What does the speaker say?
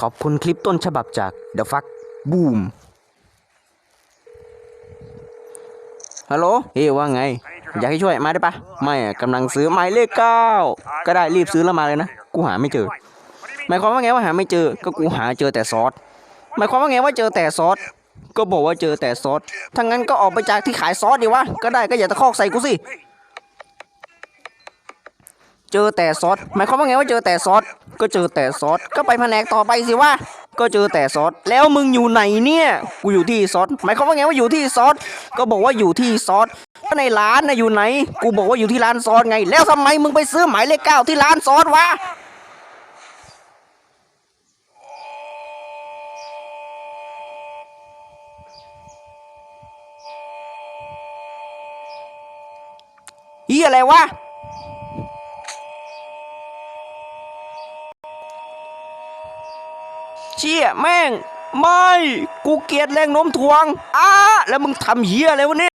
ขอบคุณคลิปต้นฉบับจาก The Fuck Boom ฮัลโหลเฮ้ว่าไง อยากให้ช่วยมาได้ปะไม่กำลังซื้อหมายเลขเก้าก็ได้รีบซื้อแล้วมาเลยนะ กูหาไม่เจอ หมายความว่าไงว่าหาไม่เจอ ก็กูหาเจอแต่ซอส หมายความว่าไงว่าเจอแต่ซอส ก็บอกว่าเจอแต่ซอสถ้างั้นก็ออกไปจากที่ขายซอสดีวะ ก็ได้ก็อย่าตะคอกใส่กูสิ เจอแต่ซอส หมายความว่าไงว่าเจอแต่ซอส ก็เจอแต่ซอสก็ไปแผนกต่อไปสิวะก็เจอแต่ซอสแล้วมึงอยู่ไหนเนี่ยกูอยู่ที่ซอสหมายความว่าไงว่าอยู่ที่ซอสก็บอกว่าอยู่ที่ซอสก็ในร้านนะอยู่ไหน กูบอกว่าอยู่ที่ร้านซอสไง แล้วทำไมมึงไปซื้อหมายเลขเก้าที่ร้านซอสวะเฮียอะไรวะ เชี่ยแม่ง ไม่ กูเกลียดแรงโน้มถ่วงอ้าแล้วมึงทำเฮียอะไรวะเนี่ย